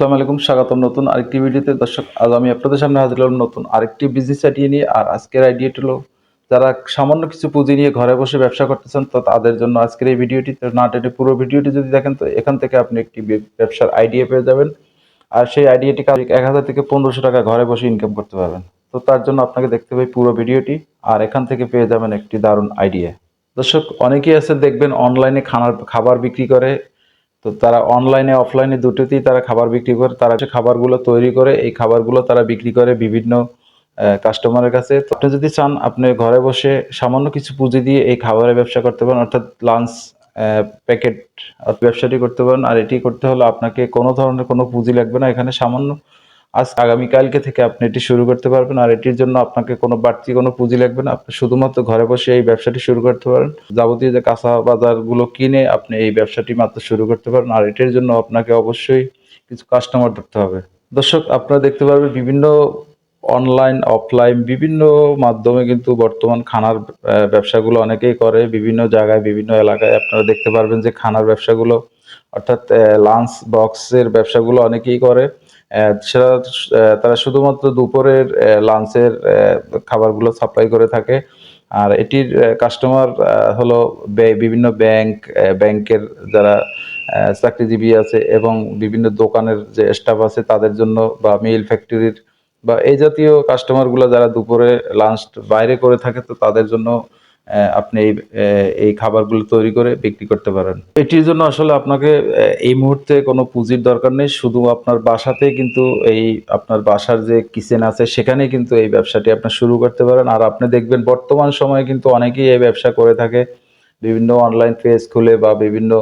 আসসালামু আলাইকুম, স্বাগতম নতুন আরেকটি ভিডিওতে। দর্শক, আজ আমি আপনাদের সামনে হাজির হলাম নতুন আরেকটি বিজনেস আইডিয়া নিয়ে আর আজকের আইডিয়াটি হলো, যারা সামান্য কিছু পুঁজি নিয়ে ঘরে বসে ব্যবসা করতেছেন, তো তাদের জন্য আজকের এই ভিডিওটি। না টেনে পুরো ভিডিওটি যদি দেখেন, তো এখান থেকে আপনি একটি ব্যবসার আইডিয়া পেয়ে যাবেন। আর সেই আইডিয়াটি এক হাজার থেকে পনেরোশো টাকা ঘরে বসে ইনকাম করতে পারবেন। তো তার জন্য আপনাকে দেখতে হবে পুরো ভিডিওটি, আর এখান থেকে পেয়ে যাবেন একটি দারুণ আইডিয়া দর্শক, অনেকেই আছে দেখবেন অনলাইনে খানার খাবার বিক্রি করে তো তারা অনলাইনে অফলাইনে দুটোতেই তারা খাবার বিক্রি করে। তারা যে খাবারগুলো তৈরি করে, এই খাবারগুলো তারা বিক্রি করে বিভিন্ন কাস্টমারের কাছে। তো আপনি যদি চান, আপনি ঘরে বসে সামান্য কিছু পুঁজি দিয়ে এই খাবারের ব্যবসা করতে পারেন, অর্থাৎ লাঞ্চ প্যাকেট ব্যবসাটি করতে পারেন। আর এটি করতে হলে আপনাকে কোনো ধরনের কোনো পুঁজি লাগবে না। এখানে সামান্য আজ আগামীকালকে থেকে আপনি এটি শুরু করতে পারবেন আর এটির জন্য আপনাকে কোনো বাড়তি কোনো পুঁজি লাগবে না। আপনি শুধুমাত্র ঘরে বসে এই ব্যবসাটি শুরু করতে পারেন। যাবতীয় যে কাঁচা বাজারগুলো কিনে আপনি এই ব্যবসাটি মাত্র শুরু করতে পারেন আর এটির জন্য আপনাকে অবশ্যই কিছু কাস্টমার ধরতে হবে। দর্শক, আপনারা দেখতে পারবেন বিভিন্ন অনলাইন অফলাইন বিভিন্ন মাধ্যমে কিন্তু বর্তমান খানার ব্যবসাগুলো অনেকেই করে। বিভিন্ন জায়গায়, বিভিন্ন এলাকায় আপনারা দেখতে পারবেন যে খানার ব্যবসাগুলো, অর্থাৎ লাঞ্চ বক্সের ব্যবসাগুলো অনেকেই করে। সেটা তারা শুধুমাত্র দুপুরের লাঞ্চের খাবারগুলো সাপ্লাই করে থাকে। আর এটির কাস্টমার হলো বিভিন্ন ব্যাংক ব্যাংকের যারা চাকরিজীবী আছে এবং বিভিন্ন দোকানের যে স্টাফ আছে তাদের জন্য বা মিল ফ্যাক্টরির বা এই জাতীয় কাস্টমারগুলো যারা দুপুরে লাঞ্চ বাইরে করে থাকে তো তাদের জন্য আপনি এই এই খাবারগুলো তৈরি করে বিক্রি করতে পারেন। এটির জন্য আসলে আপনাকে এই মুহূর্তে কোনো পুঁজির দরকার নেই, শুধু আপনার বাসাতে কিন্তু এই আপনার বাসার যে কিচেন আছে সেখানে কিন্তু এই ব্যবসাটি আপনি শুরু করতে পারেন। আর আপনি দেখবেন, বর্তমান সময়ে কিন্তু অনেকেই এই ব্যবসা করে থাকে। বিভিন্ন অনলাইন পেজ খুলে বা বিভিন্ন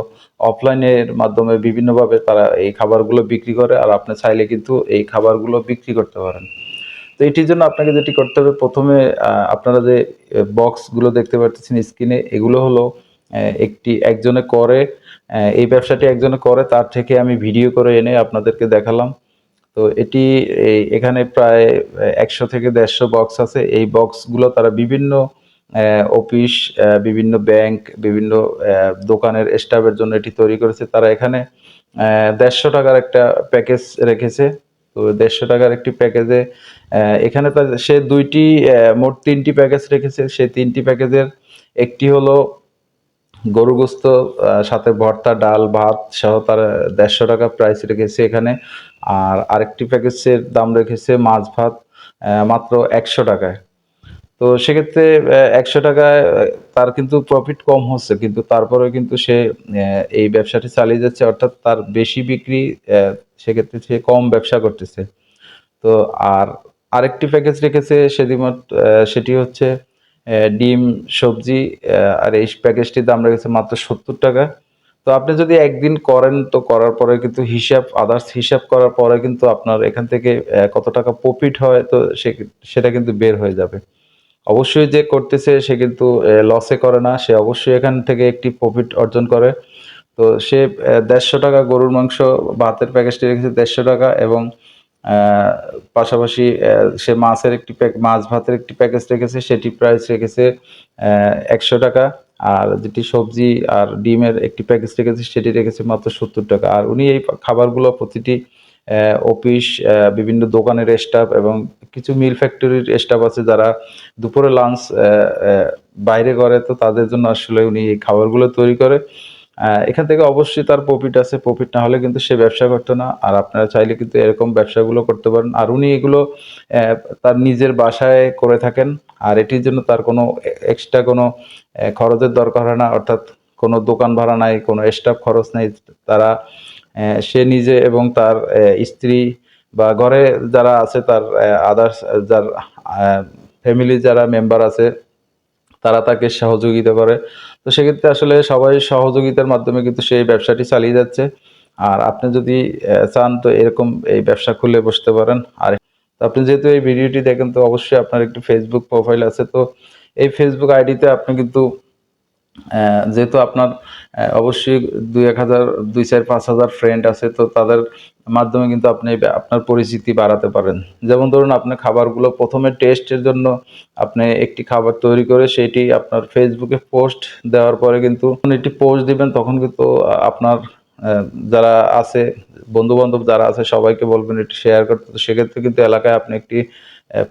অফলাইনের মাধ্যমে বিভিন্নভাবে তারা এই খাবারগুলো বিক্রি করে, আর আপনি চাইলে কিন্তু এই খাবারগুলো বিক্রি করতে পারেন। তো এটির জন্য আপনাকে যেটি করতে হবে, প্রথমে আপনারা যে বক্সগুলো দেখতে পাচ্ছেন স্ক্রিনে এগুলো হলো একটি, একজনে করে এই ব্যবসাটি একজনে করে, তার থেকে আমি ভিডিও করে এনে আপনাদেরকে দেখালাম। তো এটি এখানে প্রায় একশো থেকে দেড়শো বক্স আছে। এই বক্সগুলো তারা বিভিন্ন অফিস বিভিন্ন ব্যাংক বিভিন্ন দোকানের স্টাফের জন্য এটি তৈরি করেছে। তারা এখানে দেড়শো টাকার একটা প্যাকেজ রেখেছে। তো দেড়শো টাকার একটি প্যাকেজে এখানে তার সে দুইটি মোট তিনটি প্যাকেজ রেখেছে। সে তিনটি প্যাকেজের একটি হলো গরু গোস্ত সাথে ভর্তা, ডাল, ভাত সহ তার দেড়শো টাকা প্রাইস রেখেছে এখানে। আর আরেকটি প্যাকেজের দাম রেখেছে মাছ ভাত মাত্র একশো টাকায়। তো সেক্ষেত্রে একশো টাকায় তার কিন্তু প্রফিট কম হচ্ছে। কিন্তু তারপরে কিন্তু সে এই ব্যবসাটি চালিয়ে যাচ্ছে, অর্থাৎ তার বেশি বিক্রি সেক্ষেত্রে সে কম ব্যবসা করতেছে। তো আর আরেকটি প্যাকেজ রেখেছে সেদিন সেটি হচ্ছে ডিম, সবজি আর এই প্যাকেজটির দাম রেখেছে মাত্র সত্তর টাকা। তো আপনি যদি একদিন করেন, তো করার পরে কিন্তু হিসাব আদার্স হিসাব করার পরে কিন্তু আপনার এখান থেকে কত টাকা প্রফিট হয়, তো সেটা কিন্তু বের হয়ে যাবে। অবশ্যই যে করতেছে সে কিন্তু লসে করে না। সে অবশ্যই এখান থেকে একটি প্রফিট অর্জন করে। তো সে দেড়শো টাকা গরুর মাংস ভাতের প্যাকেজটি রেখেছে দেড়শো টাকা এবং পাশাপাশি সে মাছের একটি প্যাক মাছ ভাতের একটি প্যাকেজ রেখেছে, সেটি প্রাইস রেখেছে একশো টাকা। আর যেটি সবজি আর ডিমের একটি প্যাকেজ রেখেছে, সেটি রেখেছে মাত্র সত্তর টাকা। আর উনি এই খাবারগুলো প্রতিটি অফিস বিভিন্ন দোকানের স্টাফ এবং কিছু মিল ফ্যাক্টরির স্টাফ আছে যারা দুপুরে লাঞ্চ বাইরে করে। তো তাদের জন্য আসলে উনি এই খাবারগুলো তৈরি করে। এখান থেকে অবশ্যই তার প্রফিট আছে। প্রফিট না হলে কিন্তু সে ব্যবসা করতো না। আর আপনারা চাইলে কিন্তু এরকম ব্যবসাগুলো করতে পারেন। আর উনি এগুলো তার নিজের বাসায় করে থাকেন। আর এটির জন্য তার কোনো এক্সট্রা কোনো খরচের দরকার হয় না। অর্থাৎ কোনো দোকান ভাড়া নাই, কোনো স্টাফ খরচ নেই। তারা সে নিজে এবং তার স্ত্রী বা ঘরে যারা আছে তার আদার্স যার ফ্যামিলি যারা মেম্বার আছে, তারা তাকে সহযোগিতা করে। তো সেক্ষেত্রে আসলে সবাই সহযোগিতার মাধ্যমে কিন্তু সেই ব্যবসাটি চালিয়ে যাচ্ছে। আর আপনি যদি চান তো এরকম এই ব্যবসা খুলে বসতে পারেন। আর আপনি যেহেতু এই ভিডিওটি দেখেন, তো অবশ্যই আপনার একটি ফেসবুক প্রোফাইল আছে। তো এই ফেসবুক আইডিতে আপনি কিন্তু যেহেতু আপনার অবশ্যই দুই এক হাজার, দুই চার পাঁচ হাজার ফ্রেন্ড আছে, তো তাদের মাধ্যমে কিন্তু আপনি আপনার পরিচিতি বাড়াতে পারেন। যেমন ধরুন, আপনি খাবারগুলো প্রথমে টেস্টের জন্য আপনি একটি খাবার তৈরি করে সেটি আপনার ফেসবুকে পোস্ট দেওয়ার পরে কিন্তু একটি পোস্ট দিবেন, তখন কিন্তু আপনার যারা আছে বন্ধু বান্ধব যারা আছে, সবাইকে বলবেন একটু শেয়ার করতে। তো সেক্ষেত্রে কিন্তু এলাকায় আপনি একটি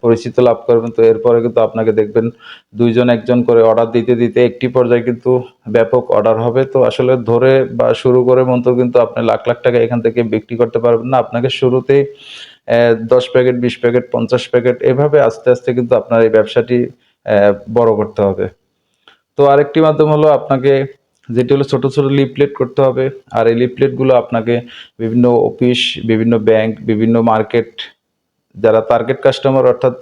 পরিচিত লাভ করবেন। তো এরপরে কিন্তু আপনাকে দেখবেন দুইজন, একজন করে অর্ডার দিতে দিতে একটি পর্যায়ে কিন্তু ব্যাপক অর্ডার হবে। তো আসলে ধরে বা শুরু করে মতো কিন্তু আপনি লাখ লাখ টাকা এখান থেকে বিক্রি করতে পারবেন না। আপনাকে শুরুতেই দশ প্যাকেট, বিশ প্যাকেট, পঞ্চাশ প্যাকেট এভাবে আস্তে আস্তে কিন্তু আপনার এই ব্যবসাটি বড় করতে হবে। তো আরেকটি মাধ্যম হলো আপনাকে যেটি হলো ছোটো, ছোট লিফলেট করতে হবে। আর এই লিফলেটগুলো আপনাকে বিভিন্ন অফিস বিভিন্ন ব্যাংক বিভিন্ন মার্কেট যারা টার্গেট কাস্টমার অর্থাৎ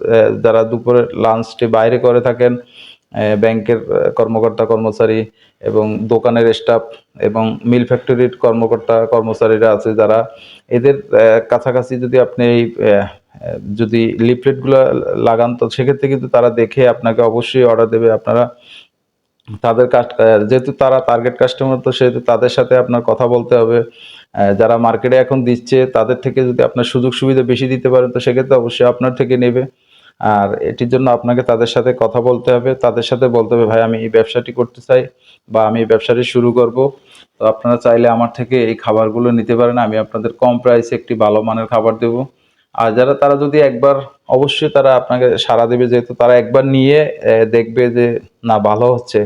যারা দুপুরে লাঞ্চটি বাইরে করে থাকেন ব্যাংকের কর্মকর্তা, কর্মচারী এবং দোকানের স্টাফ এবং মিল ফ্যাক্টরির কর্মকর্তা, কর্মচারীরা আছে যারা, এদের কাছাকাছি যদি আপনি এই যদি লিফলেটগুলো লাগান, তো সেক্ষেত্রে কিন্তু তারা দেখে আপনাকে অবশ্যই অর্ডার দেবে। আপনারা তাদের কাস্ট যেহেতু তারা টার্গেট কাস্টমার তো সেহেতু তাদের সাথে আপনার কথা বলতে হবে। যারা মার্কেটে এখন দিচ্ছে, তাদের থেকে যদি আপনার সুযোগ সুবিধা বেশি দিতে পারেন, তো সেক্ষেত্রে অবশ্যই আপনার থেকে নেবে। আর এটির জন্য আপনাকে তাদের সাথে কথা বলতে হবে। তাদের সাথে বলতে হবে, ভাই, আমি এই ব্যবসাটি করতে চাই বা আমি এই ব্যবসাটি শুরু করব। তো আপনারা চাইলে আমার থেকে এই খাবারগুলো নিতে পারেন। আমি আপনাদের কম প্রাইসে একটি ভালো মানের খাবার দেবো। আর যারা, তারা যদি একবার, অবশ্যই তারা আপনাকে সাড়া দেবে, যেহেতু তারা একবার নিয়ে দেখবে যে, না, ভালো হচ্ছে।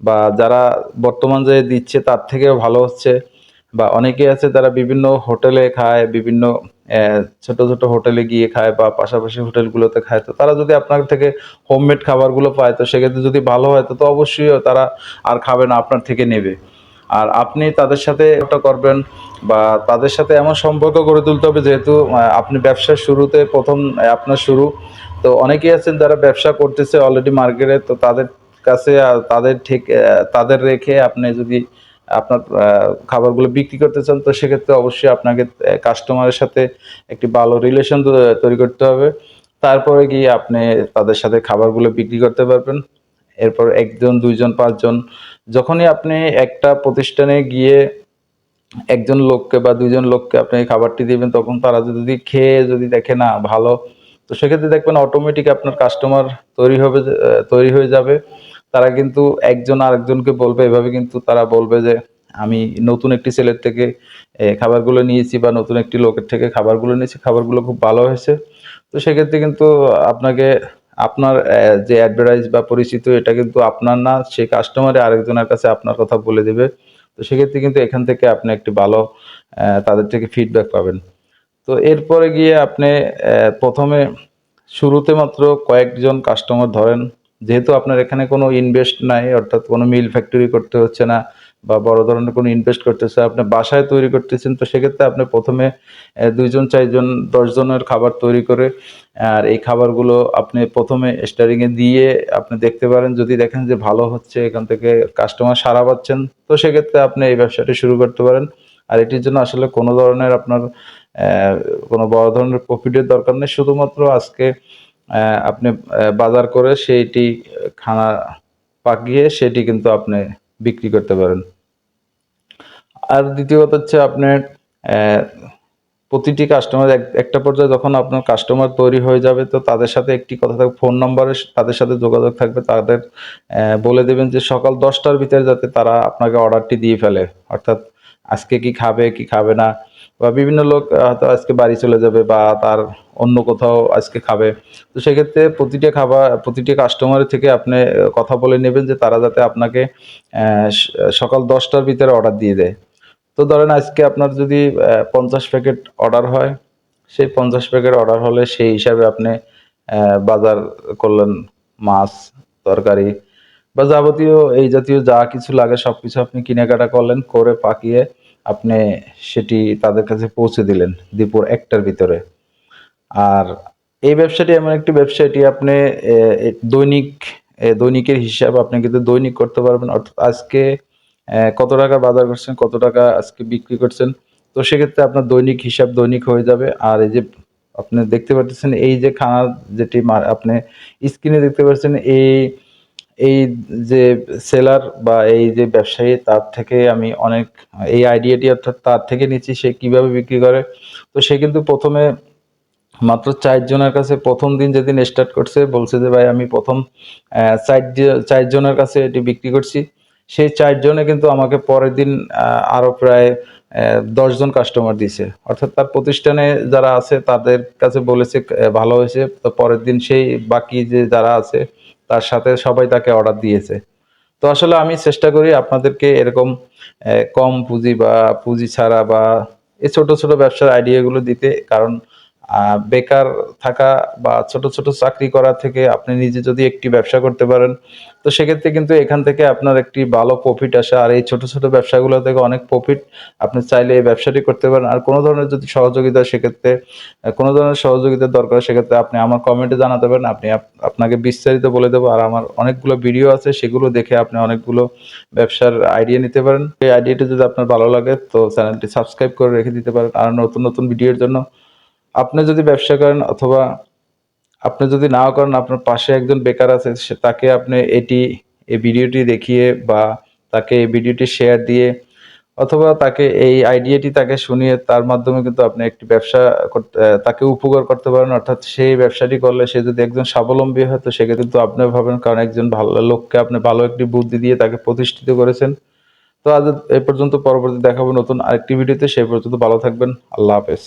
বা যারা বর্তমান যে দিচ্ছে, তার থেকেও ভালো হচ্ছে। বা অনেকে আছে তারা বিভিন্ন হোটেলে খায়, বিভিন্ন ছোট ছোট হোটেলে গিয়ে খায় বা পাশাপাশি হোটেলগুলোতে খায়। তো তারা যদি আপনার থেকে হোমমেড খাবারগুলো পায়, তো সেক্ষেত্রে যদি ভালো হয়, তো অবশ্যই তারা আর খাবে না, আপনার থেকে নেবে। আর আপনি তাদের সাথে ওটা করবেন বা তাদের সাথে এমন সম্পর্ক গড়ে তুলতে হবে, যেহেতু আপনি ব্যবসার শুরুতে প্রথম আপনার শুরু। তো অনেকেই আছেন যারা ব্যবসা করতেছে অলরেডি মার্কেটে তো তাদের কাছে তাদের ঠিক তাদের রেখে আপনি যদি আপনার খাবারগুলো বিক্রি করতে চান, তো সেক্ষেত্রে অবশ্যই আপনাকে কাস্টমারের সাথে একটি ভালো রিলেশন তৈরি করতে হবে। তারপরে গিয়ে আপনি তাদের সাথে খাবারগুলো বিক্রি করতে পারবেন। এরপর একজন, দুইজন, পাঁচজন, যখনই আপনি একটা প্রতিষ্ঠানে গিয়ে একজন লোককে বা দুইজন লোককে আপনি খাবারটি দিবেন, তখন তারা যদি খেয়ে যদি দেখে, না, ভালো, তো সেক্ষেত্রে দেখবেন অটোমেটিক আপনার কাস্টমার তৈরি হবে তৈরি হয়ে যাবে। তারা কিন্তু একজন আরেকজনকে বলবে, এভাবে কিন্তু তারা বলবে যে, আমি নতুন একটি ছেলের থেকে খাবারগুলো নিয়েছি বা নতুন একটি লোকের থেকে খাবারগুলো নিয়েছি, খাবারগুলো খুব ভালো হয়েছে। তো সেক্ষেত্রে কিন্তু আপনাকে, আপনার যে অ্যাডভার্টাইজ বা পরিচিত, এটা কিন্তু আপনার না সেই কাস্টমারে আরেকজনের কাছে আপনার কথা বলে দেবে। তো সেক্ষেত্রে কিন্তু এখান থেকে আপনি একটি ভালো তাদের থেকে ফিডব্যাক পাবেন। তো এরপরে গিয়ে আপনি প্রথমে শুরুতে মাত্র কয়েকজন কাস্টমার ধরেন। যেহেতু আপনার এখানে কোনো ইনভেস্ট নাই, অর্থাৎ কোনো মিল ফ্যাক্টরি করতে হচ্ছে না বা বড় ধরনের কোনো ইনভেস্ট করতেছে আপনি বাসায় তৈরি করতেছেন, তো সেক্ষেত্রে আপনি প্রথমে দুইজন, চারজন, দশজনের খাবার তৈরি করে, আর এই খাবারগুলো আপনি প্রথমে স্টারিংয়ে দিয়ে আপনি দেখতে পারেন, যদি দেখেন যে ভালো হচ্ছে, এখান থেকে কাস্টমার সাড়া পাচ্ছেন, তো সেক্ষেত্রে আপনি এই ব্যবসাটি শুরু করতে পারেন। আর এটির জন্য আসলে কোনো ধরনের আপনার কোনো বড় ধরনের প্রফিটের দরকার নেই, শুধুমাত্র আজকে আপনি বাজার করে সেইটি খানা পাকিয়ে সেটি কিন্তু আপনি বিক্রি করতে পারেন। আর দ্বিতীয় কথা হচ্ছে আপনার প্রতিটি কাস্টমার একটা পর্যায়ে যখন আপনার কাস্টমার তৈরি হয়ে যাবে, তো তাদের সাথে একটি কথা থাকবে ফোন নম্বরে তাদের সাথে যোগাযোগ থাকবে, তাদের বলে দেবেন যে সকাল দশটার ভিতরে যাতে তারা আপনাকে অর্ডারটি দিয়ে ফেলে। অর্থাৎ আজকে কি খাবে কি খাবে না বা বিভিন্ন লোক হয়তো আজকে বাড়ি চলে যাবে বা তার অন্য কোথাও আজকে খাবে। তো সেক্ষেত্রে প্রতিটা খাবার, প্রতিটি কাস্টমারের থেকে আপনি কথা বলে নেবেন যে তারা যাতে আপনাকে সকাল দশটার ভিতরে অর্ডার দিয়ে দেয়। তো ধরেন আজকে আপনার যদি পঞ্চাশ প্যাকেট অর্ডার হয়, সেই পঞ্চাশ প্যাকেট অর্ডার হলে সেই হিসাবে আপনি বাজার করলেন মাছ, তরকারি বা যাবতীয় এই জাতীয় যা কিছু লাগে সব কিছু আপনি কেনাকাটা করলেন, করে পাকিয়ে আপনি সেটি তাদের কাছে পৌঁছে দিলেন দুপুর একটার ভিতরে। আর এই ব্যবসাটি এমন একটি ব্যবসা এটি আপনি দৈনিক দৈনিকের হিসাব আপনি কিন্তু দৈনিক করতে পারবেন। অর্থাৎ আজকে কত টাকা বাজার করছেন, কত টাকা আজকে বিক্রি করছেন, তো সেক্ষেত্রে আপনার দৈনিক হিসাব দৈনিক হয়ে যাবে। আর এই যে আপনি দেখতে পাচ্ছেন এই যে খানার যেটি আপনি স্ক্রিনে দেখতে পাচ্ছেন এই এই যে সেলার বা এই যে ব্যবসায়ী তার থেকে আমি অনেক এই আইডিয়াটি অর্থাৎ তার থেকে নিচ্ছি সে কীভাবে বিক্রি করে। তো সে কিন্তু প্রথমে মাত্র চারজনের কাছে প্রথম দিন যেদিন স্টার্ট করছে বলছে যে ভাই আমি প্রথম চার চারজনের কাছে এটি বিক্রি করছি। সেই চারজনে কিন্তু আমাকে পরের দিন আহ, আরও প্রায় দশজন কাস্টমার দিছে অর্থাৎ তার প্রতিষ্ঠানে যারা আছে তাদের কাছে বলেছে ভালো হয়েছে। তো পরের দিন সেই বাকি যে যারা আছে তার সাথে সবাই তাকে অর্ডার দিয়েছে। তো আসলে আমি চেষ্টা করি আপনাদেরকে এরকম কম পুঁজি বা পুঁজি ছাড়া বা এই ছোট ছোট ব্যবসার আইডিয়াগুলো দিতে। কারণ বেকার থাকা বা ছোট ছোট চাকরি করা থেকে আপনি নিজে যদি একটি ব্যবসা করতে পারেন, তো সেক্ষেত্রে কিন্তু এখান থেকে আপনার একটি ভালো প্রফিট আসে। আর এই ছোট ছোট ব্যবসাগুলো থেকে অনেক প্রফিট আপনি চাইলে এই ব্যবসাটি করতে পারেন। আর কোনো ধরনের যদি সহযোগিতা সেক্ষেত্রে, কোনো ধরনের সহযোগিতার দরকার সেক্ষেত্রে আপনি আমার কমেন্টে জানাতে পারেন। আপনি আপ- আপনাকে বিস্তারিত বলে দেবো। আর আমার অনেকগুলো ভিডিও আছে, সেগুলো দেখে আপনি অনেকগুলো ব্যবসার আইডিয়া নিতে পারেন। এই আইডিয়াটি যদি আপনার ভালো লাগে, তো চ্যানেলটি সাবস্ক্রাইব করে রেখে দিতে পারেন। আর নতুন নতুন ভিডিওর জন্য আপনি যদি ব্যবসা করেন অথবা আপনি যদি নাও করেন, আপনার পাশে একজন বেকার আছে তাকে আপনি এটি, এই ভিডিওটি দেখিয়ে বা তাকে এই ভিডিওটি শেয়ার দিয়ে অথবা তাকে এই আইডিয়াটি তাকে শুনিয়ে তার মাধ্যমে কিন্তু আপনি একটি ব্যবসা করতে, তাকে উপকার করতে পারেন। অর্থাৎ সেই ব্যবসাটি করলে সে যদি একজন স্বাবলম্বী হয়, তো সেক্ষেত্রে কিন্তু আপনি ভাবেন, কারণ একজন ভালো লোককে আপনি ভালো একটি বুদ্ধি দিয়ে তাকে প্রতিষ্ঠিত করেছেন। তো আজ এ পর্যন্ত পরবর্তী দেখাবো নতুন আরেকটি ভিডিওতে সেই পর্যন্ত ভালো থাকবেন। আল্লাহ হাফেজ।